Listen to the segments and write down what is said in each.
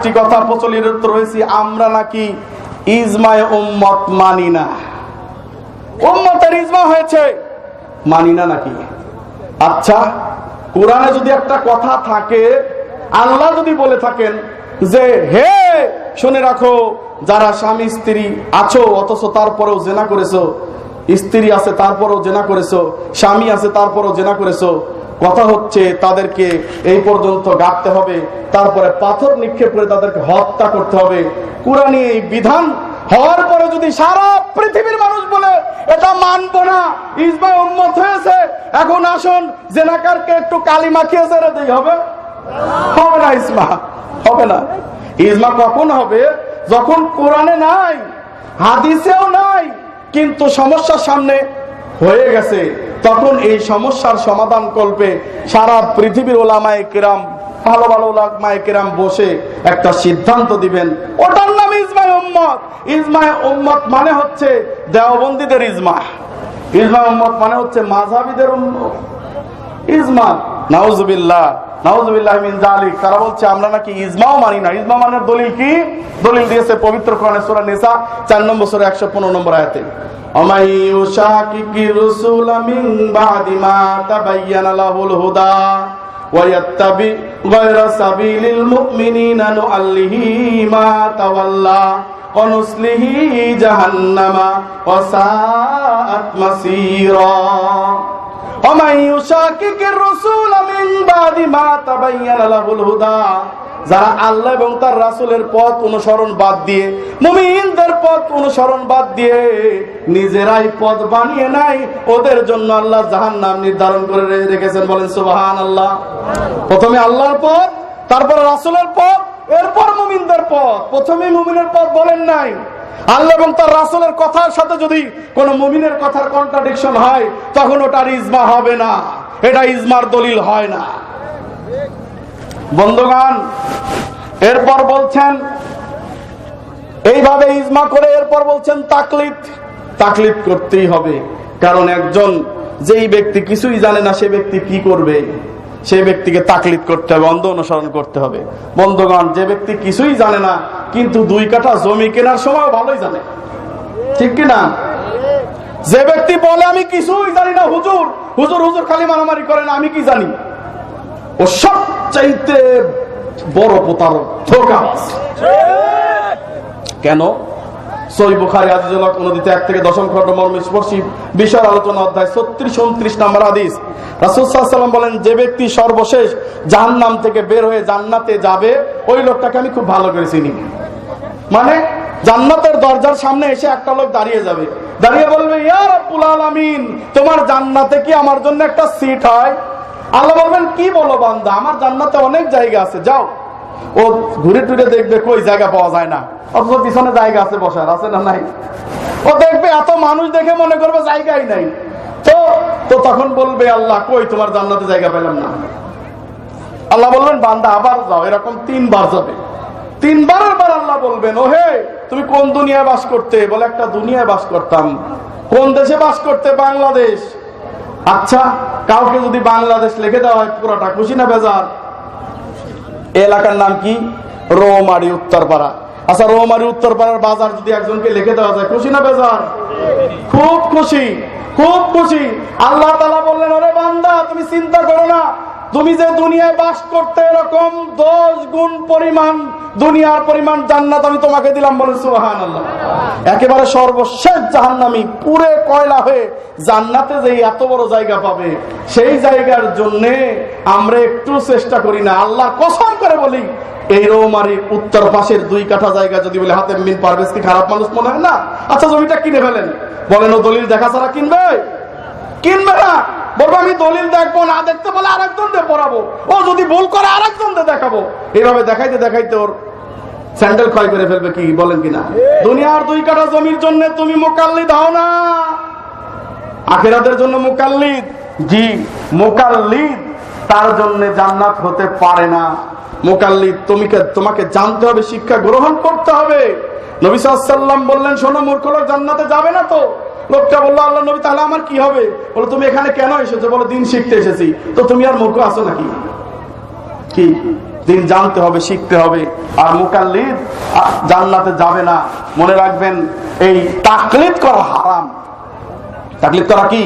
একটি কথা প্রচলিত রয়েছে, আমরা নাকি ইজমায় উম্মত মানি না। উম্মতের ইজমা হয়েছে, মানি না নাকি? আচ্ছা কোরআনে যদি একটা কথা থাকে, আল্লাহ যদি বলে থাকেন যে, হে, শুনে রাখো, যারা স্বামী, স্ত্রী আছো, অথচ তারপরেও জেনা করেছ, স্ত্রী আছে, তারপরেও জেনা করেছ, স্বামী আছে, তারপরেও জেনা করেছ কথা হচ্ছে তাদেরকে এই পর্যন্ত গাঁথতে হবে, তারপরে পাথর নিক্ষেপ করে তাদেরকে হত্যা করতে হবে। কোরআনে এই বিধান হওয়ার পরে যদি সারা পৃথিবীর মানুষ বলে, এটা মানবো না, ইসমাই উন্মত হয়েছে, এখন আসুন, জেনাকারকে একটু কালি মাখিয়ে ছেড়ে দিই, হবে? হবে না ইসমা, হবে না। ইজমা কখন হবে? যখন কোরআনে নাই, হাদিসেও নাই, কিন্তু সমস্যার সামনে হয়ে গেছে। তখন এই সমস্যার সমাধান কল্পে সারা পৃথিবীর ওলামায় কেরাম, ভালো ভালো ওলামায় কেরাম বসে একটা সিদ্ধান্ত দিবেন। ওটার নাম ইজমায় উম্মত। ইজমায় উম্মত মানে হচ্ছে দেওবন্দীদের ইজমা ইজমা উম্মত মানে হচ্ছে মাঝাবিদের ইজমা নাউজুবিল্লাহ নাউজুবিল্লাহ মিন জালিক আমরা নাকি ইজমাও ইজমা কি? দলিল দিয়েছে পবিত্র কোরআনে সূরা নিসা 4 নম্বর সূরা 115 নম্বর ومن يشاكك الرسول من بعد ما تبين له الهدى ويتبع غير سبيل المؤمنين نؤله ما تولى ونسله جهنم وساءت مسيرا ومن يشاكك الرسول من بعد ما تبين له الهدى যারা আল্লাহ এবং তার রাসূলের পথ অনুসরণ বাদ দিয়ে, মুমিনদের পথ অনুসরণ বাদ দিয়ে নিজেরাই পথ বানিয়ে নাই, ওদের জন্য আল্লাহ জাহান্নাম নির্ধারণ করে রেখেছেন। বলেন, সুবহানাল্লাহ। প্রথমে আল্লাহর পথ, তারপরে রাসূলের পথ, এরপর মুমিনদের পথ। প্রথমে মুমিনের পথ বলেন নাই। আল্লাহ এবং তার রাসূলের কথার সাথে যদি কোন মুমিনের কথার কন্ট্রাডিকশন হয়, তখন ওটার ইজমা হবে না। এটা ইজমার দলিল হয় না। বন্ধুগণ, এরপর বলছেন, এইভাবে ইজমা করে এরপর বলছেন, তাকলিদ তাকলিদ করতেই হবে। কারণ একজন যেই ব্যক্তি কিছুই জানে না, সে ব্যক্তি কি করবে? সেই ব্যক্তিকে তাকলিদ করতে হবে, অন্ধ অনুসরণ করতে হবে। বন্ধুগণ, যে ব্যক্তি কিছুই জানে না, কিন্তু দুই কাঠা জমি কেনার সময় ভালোই জানে। ঠিক কিনা? যে ব্যক্তি বলে, আমি কিছুই জানি না, হুজুর হুজুর হুজুর খালি মারামারি করেন আমি কি জানি? ও সবচাইতে বড় ধোকাবাজ কেন? দশম আলোচনা অধ্যায় ছত্রিশ উনত্রিশ নাম্বার যে ব্যক্তি সর্বশেষ থেকে বের হয়ে জান্নাতে যাবে, ওই লোকটাকে আমি খুব ভালো করে চিনি। মানে জান্নাতের দরজার সামনে এসে একটা লোক দাঁড়িয়ে যাবে। দাঁড়িয়ে বলবে, ইয়া রাব্বুল আলামিন, তোমার জান্নাতে কি আমার জন্য একটা সিট হয়? আল্লাহ বলবেন, কি বলো বান্দা? আমার জান্নাতে অনেক জায়গা আছে, যাও। ও ঘুরে টুরে দেখবে কই জায়গা পাওয়া যায় না। অথচ পিছনে জায়গা আছে বসার, আছে না নাই? ও দেখবে এত মানুষ দেখে মনে করবে জায়গাই নাই। তো তো তখন বলবে, আল্লাহ, কই তোমার জান্নাতে জায়গা পেলাম না? আল্লাহ বলবেন বান্দা, আবার যাও, এরকম তিনবার যাবে। তিনবারের বার আল্লাহ বলবেন ও হে তুমি কোন দুনিয়ায় বাস করতে? বলে, একটা দুনিয়ায় বাস করতাম। কোন দেশে বাস করতে? বাংলাদেশ। আচ্ছা কাউকে যদি বাংলাদেশ লিখে দেওয়া হয়, পুরোটা খুশি না বেজার? এলাকার নাম কি? রৌমারি উত্তরপাড়া। আচ্ছা রৌমারি উত্তরপাড়ার বাজার যদি একজনকে লিখে দেওয়া যায়, খুশি না বেজার? খুব খুশি খুব খুশি। আল্লাহ তালা বললেন, ওরে বান্দা, তুমি চিন্তা করো না। তুমি যে দুনিয়ায় বাস করতে এরকম দশ গুণ পরিমাণ দুনিয়ার পরিমাণ জান্নাত আমি তোমাকে দিলাম বলে সুহান আল্লাহ একেবারে সর্বশেষ জাহান্নামি, পুরে কয়লা হয়ে জান্নাতে যে এত বড় জায়গা পাবে, সেই জায়গার জন্য আমরা একটু চেষ্টা করি না। আল্লাহ কসম করে বলি, এই রৌমারি উত্তর পাশের দুই কাঠা জায়গা যদি বলে হাতে মিন পারভেজ কি খারাপ মানুষ মনে হয় না? আচ্ছা জমিটা কিনে ফেলেন। বলেন, ও দলিল দেখা ছাড়া কিনবে? কিনবে না। বলব, আমি দলিল দেখব, না দেখতে বলে আরেকজন দিয়ে পড়াবো। ও যদি ভুল করে আরেকজন দিয়ে দেখাবো। এইভাবে দেখাইতে দেখাইতে ওর স্যান্ডেল ক্ষয় করে ফেলবে কি বলেন কিনা দুনিয়ার দুই কাঠা জমির জন্য তুমি মোকাল্লি দাও না। আখেরাতের জন্য মোকাল্লিদ? জি, মোকাল্লিদ তার জন্য জান্নাত হতে পারে না। মোকাল্লিদ তুমি তোমাকে জানতে হবে, শিক্ষা গ্রহণ করতে হবে। নবী সাল্লাম বললেন, শোনো, মূর্খ লোক জান্নাতে যাবে না তো? লোকটা বলল, আল্লাহ নবী, তাহলে আমার কি হবে? বলো, তুমি এখানে কেন এসেছ? বলো, দিন শিখতে এসেছি। তো তুমি আর মূর্খ আছো নাকি? কি? দিন জানতে হবে, শিখতে হবে। আর মুকাল্লিদ জান্নাতে যাবে না। মনে রাখবেন, এই তাকলিদ করা হারাম। তাকলিদ করা কি?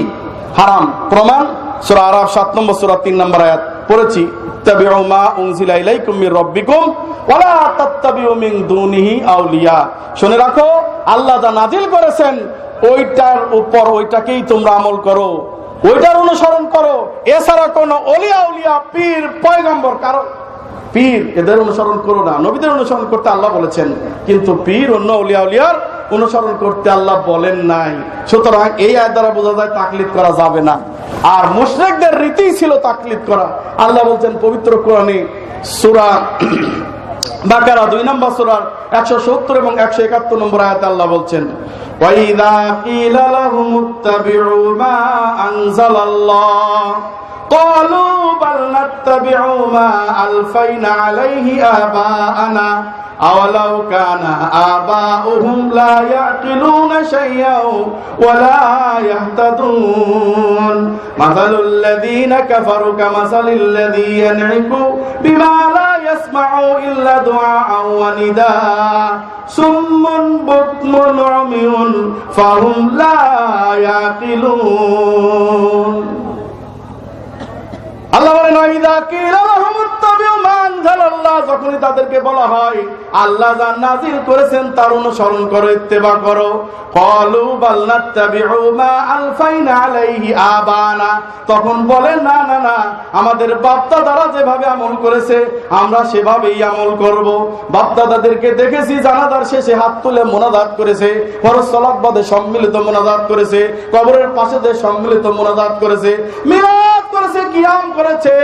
হারাম। প্রমাণ, সূরা আরাফ 7 নম্বর সূরা 3 নম্বর আয়াত। পড়েছি শুনে রাখো করেছেন, ওইটার ওইটাকেই তোমরা আমল করো। ওইটার অনুসরণ করো। এছাড়া কোন অলিয়া উলিয়া পীর, পয়গম্বর, কারও পীর এদের অনুসরণ করো না নবীদের অনুসরণ করতে আল্লাহ বলেছেন কিন্তু পীর অন্য উলিয়া উলিয়ার অনুসরণ করতে আল্লাহ বলেন নাই সুতরাং এই আয় দ্বারা বোঝা যায় তাকলিদ করা যাবে না আর মুশরিকদের রীতি ছিল তাকলিদ করা আল্লাহ বলছেন পবিত্র কোরআনে সূরা বাকারা দুই নম্বর সুরার একশো সত্তর এবং একশো একাত্তর নম্বর আয়াতে আল্লাহ বলছেন وَإِذَا قِيلَ لَهُمُ اتَّبِعُوا مَا أَنزَلَ اللَّهُ قالوا بل نتبع ما ألفينا عليه آباءنا. أولو كان آباؤهم لا يعقلون شيئا ولا يهتدون. مثل الذين كفروا كمثل الذي ينعق بما لا يسمع إلا دعاء ونداء. سم بكم عمي فهم لا يعقلون. যখনই তাদেরকে বলা হয়, আল্লাহ যা নাজিল করেছেন তার অনুসরণ করো, ইত্তেবা করো। বাল আলাইহি আবানা। তখন বলেন না না না, আমাদের বাপদাদারা যেভাবে আমল করেছে, আমরা সেভাবেই আমল করব। বাপদাদাদেরকে দেখেছি, জানাজার শেষে হাত তুলে মোনাজাত করেছে, ফরজ সম্মিলিত মোনাজাত করেছে, কবরের পাশে সম্মিলিত মোনাজাত করেছে। করেছে কিয়াম করেছে,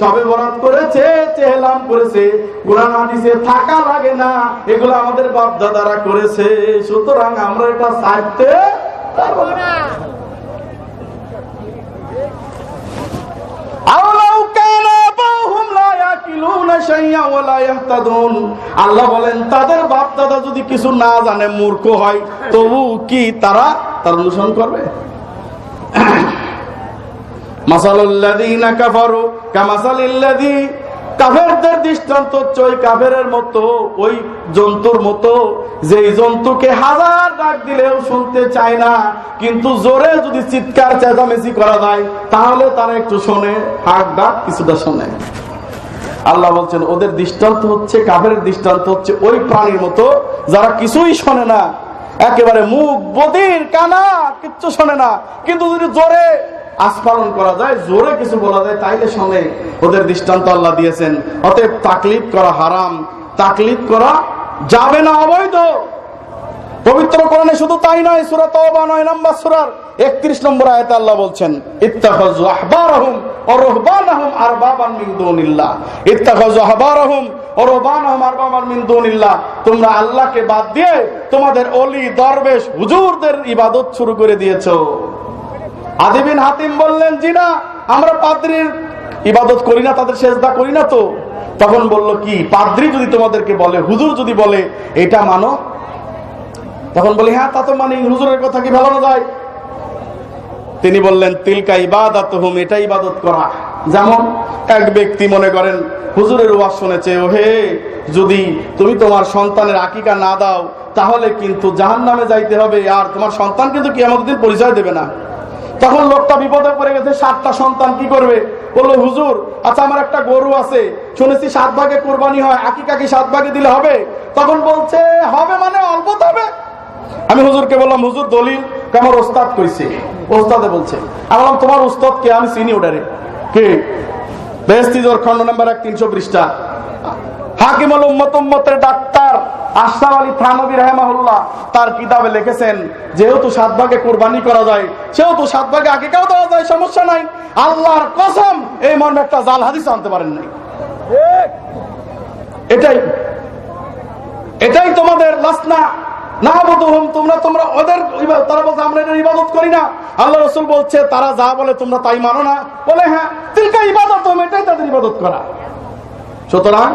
সবে বরাত করেছে চেহলাম করেছে, কোরআন হাদিসে থাকা লাগে না, এগুলো আমাদের বাপ দাদারা করেছে, সুতরাং আমরা এটা চাইতে পারব না। আল্লাহ বলেন, তাদের বাপ দাদা যদি কিছু না জানে, মূর্খ হয়, তবু কি তারা তার অনুসরণ করবে? ওই মতো, ওই জন্তুর মতো, যেই জন্তুকে ডাক দিলেও শুনতে চায় না, কিন্তু জোরে যদি চিৎকার চেঁচামেচি করা যায়, তাহলে তারা একটু শোনে, হাক ডাক কিছুটা শোনে। আল্লাহ বলছেন, ওদের দৃষ্টান্ত হচ্ছে কাফের দৃষ্টান্ত হচ্ছে ওই প্রাণীর মতো, যারা কিছুই শোনে না। একেবারে মুখ, বদির, কানা, কিচ্ছু শোনে না। কিন্তু যদি জোরে আস্ফালন করা যায়, জোরে কিছু বলা যায়, তাইলে শোনে ওদের দৃষ্টান্ত আল্লাহ দিয়েছেন। অতএব তাকলিদ করা হারাম, তাকলিদ করা যাবে না, অবৈধ। পবিত্র কোরআনে শুধু তাই নয়, সূরা তওবা 9 নম্বর সূরার 31 নম্বর আয়াতে আল্লাহ বলছেন তোমরা আল্লাহকে বাদ দিয়ে তোমাদের অলি, দরবেশ, হুজুরদের ইবাদত শুরু করে দিয়েছ। আদিবিন হাতিম বললেন, জি না, আমরা পাদ্রির ইবাদত করি না, তাদের সেজদা করি না তো। তখন বলল, কি, পাদ্রি যদি তোমাদেরকে বলে, হুজুর যদি বলে, এটা মানো? তখন বলি হ্যাঁ তা তো মানে হুজুরের কথা কি ভালো যায়? তিনি বললেন, তিলকা ইবাদত হুম এটা ইবাদত করা। যেমন এক ব্যক্তি মনে করেন, হুজুরের ওয়াজ শুনেছে ও হে যদি তুমি তোমার সন্তানের আকিকা না দাও, তাহলে কিন্তু জাহান নামে যাইতে হবে, আর তোমার সন্তান কিন্তু কি আমাদের পরিচয় দেবে না। তখন লোকটা বিপদে পড়ে গেছে, সাতটা সন্তান কি করবে? বলল, হুজুর আচ্ছা আমার একটা গরু আছে, শুনেছি সাত ভাগে কোরবানি হয় আকিকা কাকি সাত ভাগে দিলে হবে? তখন বলছে, হবে মানে অল্প হবে। আমি হুজুরকে বললাম, হুজুর, দলিল আমার ওস্তাদ কইছে? ওস্তাদে বলছে, আমি বললাম, তোমার ওস্তাদ কে? আমি চিনি ওটারে। কে? বেস্তিজোর খন্ড নাম্বার এক, তিনশো পৃষ্ঠা। হাকিম উম্মত, উম্মতের ডাক্তার। তার কিতাবে লিখেছেন, যেহেতু সাত ভাগে কোরবানি করা যায়, সেহেতু সাত ভাগে দেওয়া যায়, সমস্যা নাই। আল্লাহর কসম, এই মর্মে একটা জাল হাদিস আনতে পারেন নাই। এটাই। এটাই তোমাদের লাসনা। তোমরা ওদের তারা ইবাদত করি না। আল্লাহ বলছে, তারা যা বলে তোমরা তাই মানো না। বলে হ্যাঁ ইবাদত এটাই তাদের ইবাদত করা। সুতরাং